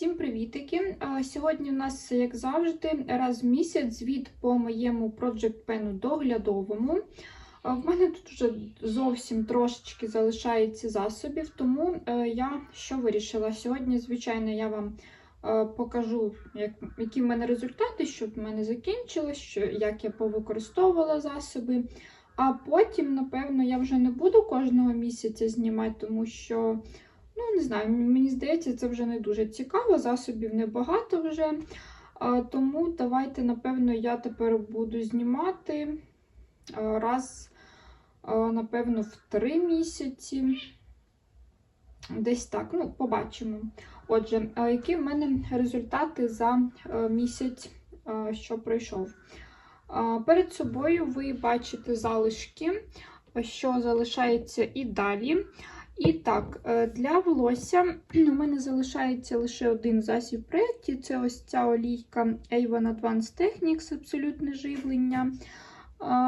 Всім привітики! Сьогодні у нас, як завжди, раз в місяць звіт по моєму Project Pen доглядовому. В мене тут вже зовсім трошечки залишається засобів, тому е, я що вирішила? Сьогодні, звичайно, я вам е, покажу, як, які в мене результати, що в мене закінчилось, що, як я повикористовувала засоби. А потім, напевно, я вже не буду кожного місяця знімати, тому що. Ну, не знаю, мені здається, це вже не дуже цікаво, засобів небагато вже. А, Тому давайте, напевно, я тепер буду знімати раз, напевно, в три місяці. Десь так, ну, побачимо. Отже, які в мене результати за а, місяць, що пройшов? Перед собою ви бачите залишки, що залишається і далі. І так, е, для волосся у мене залишається лише один засіб в проєкті. Це ось ця олійка Avon Advanced Techniques, абсолютне живлення.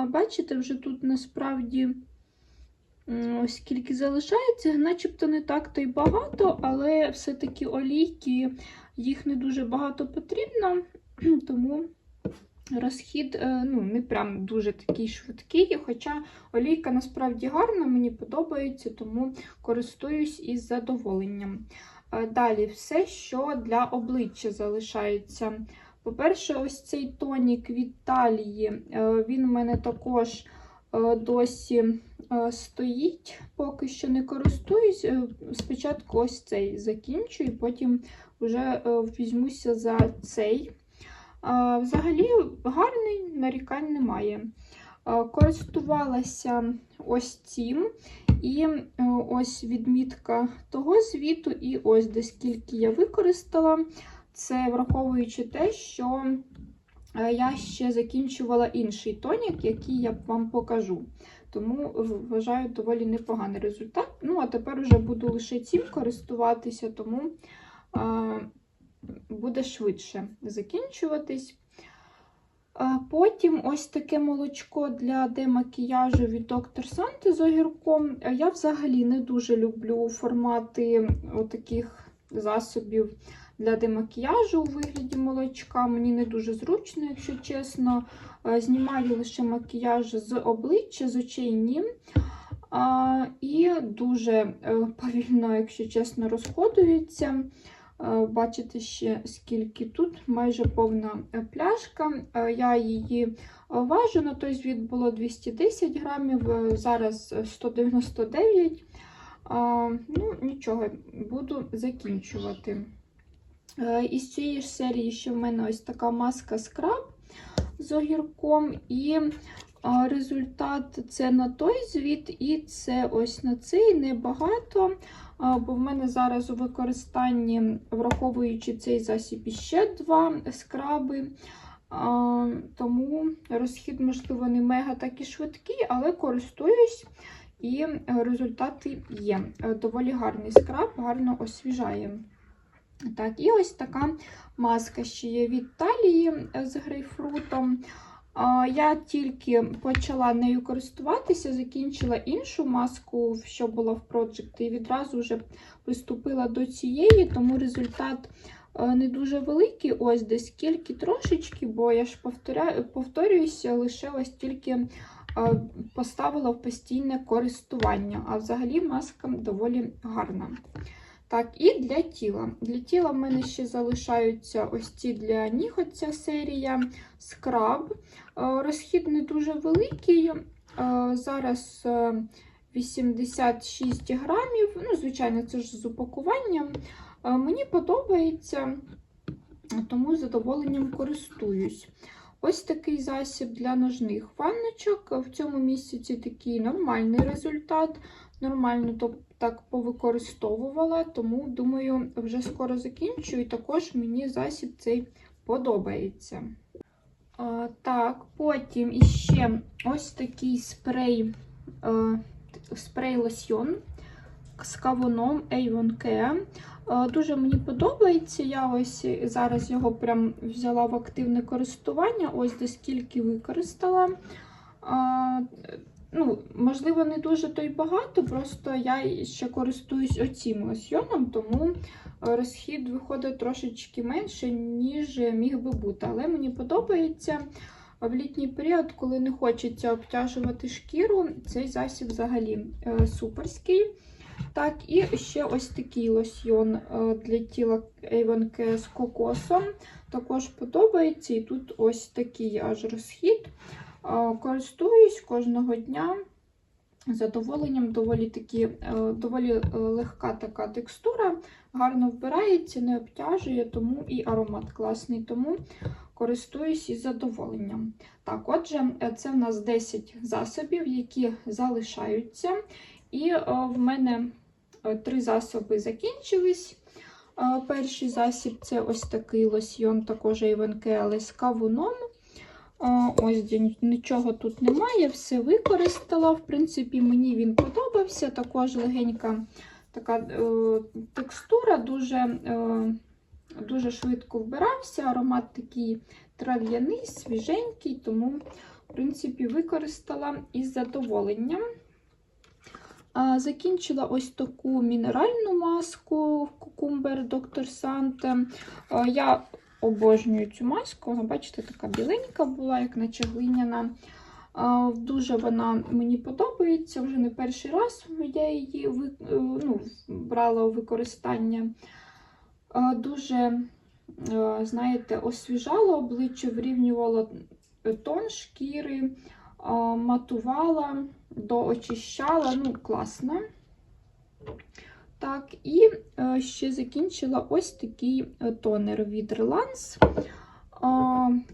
Бачите, вже тут насправді ось скільки залишається, начебто не так то й багато, але все-таки олійки, їх не дуже багато потрібно, тому розхід е, ну, не прям дуже такий швидкий, хоча олійка насправді гарна, мені подобається, тому користуюсь із задоволенням. Е, далі, все, що для обличчя залишається. По-перше, ось цей тонік від талії, е, він у мене також досі стоїть, поки що не користуюсь. Спочатку ось цей закінчу, і потім вже візьмуся за цей. Взагалі гарний, нарікань немає. Користувалася ось цим, і е, ось відмітка того звіту, і ось де скільки я використала. Це враховуючи те, що е, я ще закінчувала інший тонік, який я вам покажу. Тому вважаю доволі непоганий результат. Ну, а тепер вже буду лише цим користуватися, тому буде швидше закінчуватись. Потім ось таке молочко для демакіяжу від Dr. Санти з огірком. Я взагалі не дуже люблю формати таких засобів для демакіяжу у вигляді молочка. Мені не дуже зручно, якщо чесно. Знімаю лише макіяж з обличчя, з очей ні. І дуже е, повільно, якщо чесно, розходується. Е, бачите ще, скільки тут, майже повна е, пляшка. Е, я її важу, на той звіт було 210 грамів, зараз 199 Ну, нічого, буду закінчувати. Із цієї ж серії ще в мене ось така маска скраб з огірком. І результат це на той звіт, і це ось на цей небагато бо в мене зараз у використанні, враховуючи цей засіб, ще два скраби. Тому розхід, можливо, не мега так і швидкий, але користуюсь, і результати є. Доволі гарний скраб, гарно освіжає. Так, І ось така маска ще є від талії з грейпфрутом. Я тільки почала нею користуватися, закінчила іншу маску, що була в Project, і відразу вже приступила до цієї, тому результат е, не дуже великий. Ось десь скільки трошечки, бо я ж повторююся, лише ось тільки е, поставила в постійне користування. А взагалі маска доволі гарна. Так, і для тіла. Для тіла в мене ще залишаються ось ці для ніготь ця серія скраб. Е, розхід не дуже великий. Е, зараз 86 е, грамів. Ну, звичайно, це ж з упакуванням. Мені подобається, тому з задоволенням користуюсь. Ось такий засіб для ножних ванночок. В цьому місяці такий нормальний результат. Нормально так повикористовувала, тому, думаю, вже скоро закінчу, і також мені засіб цей подобається. А, Так, потім іще ось такий спрей а, спрей лосьйон з кавуном Avon Care. Дуже мені подобається. Я ось зараз його прям взяла в активне користування, ось до скільки використала. ну, можливо, не дуже то й багато, просто я ще користуюсь оцим лосьйоном, тому е, розхід виходить трошечки менше, ніж міг би бути. Але мені подобається в літній період, коли не хочеться обтяжувати шкіру, цей засіб взагалі е, суперський. Так, і ще ось такий лосьйон е, для тіла Avon з кокосом. Також подобається. І тут ось такий аж розхід. Е, Користуюсь кожного дня. Задоволенням доволі такі, е, доволі легка така текстура, гарно вбирається, не обтяжує, тому і аромат класний, тому користуюсь із задоволенням. Так, отже, це в нас 10 засобів, які залишаються. І в мене три засоби закінчились. Е, Перший засіб це ось такий лосьйон, також але з кавуном. Е, Ось нічого тут немає, все використала. В принципі, мені він подобався. Також легенька така е, текстура, дуже, е, дуже швидко вбирався. Аромат такий трав'яний, свіженький, тому, в принципі, використала із задоволенням. Закінчила ось таку мінеральну маску Dr. Sante. А, Я обожнюю цю маску. Вона, бачите, така біленька була, як наче глиняна. Дуже вона мені подобається. Вже не перший раз я її е, ну, брала у використання. Дуже, е, знаєте, освіжала обличчя, врівнювала тон шкіри, матувала, доочищала. Ну, класно. Так, і е, ще закінчила ось такий е, тонер від Relance.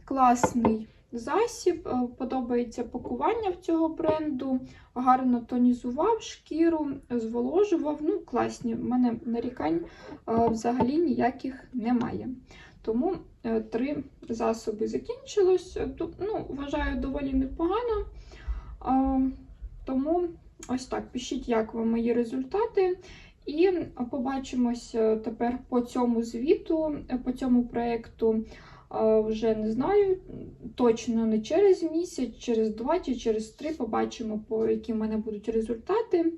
Класний засіб, е, подобається пакування в цього бренду. Гарно тонізував шкіру, зволожував. Ну, класні. У мене нарікань взагалі ніяких немає. Тому е, три засоби закінчилось. Е, ну, вважаю, доволі непогано. Тому ось так, пишіть, як вам мої результати. І побачимося тепер по цьому звіту, по цьому проєкту. Вже не знаю, точно не через місяць, через два чи через три побачимо, по які в мене будуть результати.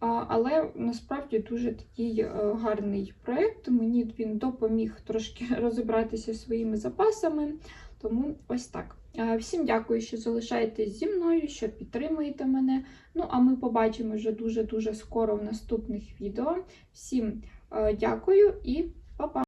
Але насправді дуже такий е, гарний проєкт. Мені він допоміг трошки розібратися зі своїми запасами. Тому ось так. Всім дякую, що залишаєтесь зі мною, що підтримуєте мене. Ну, а ми побачимо вже дуже-дуже скоро в наступних відео. Всім е, дякую і па-па!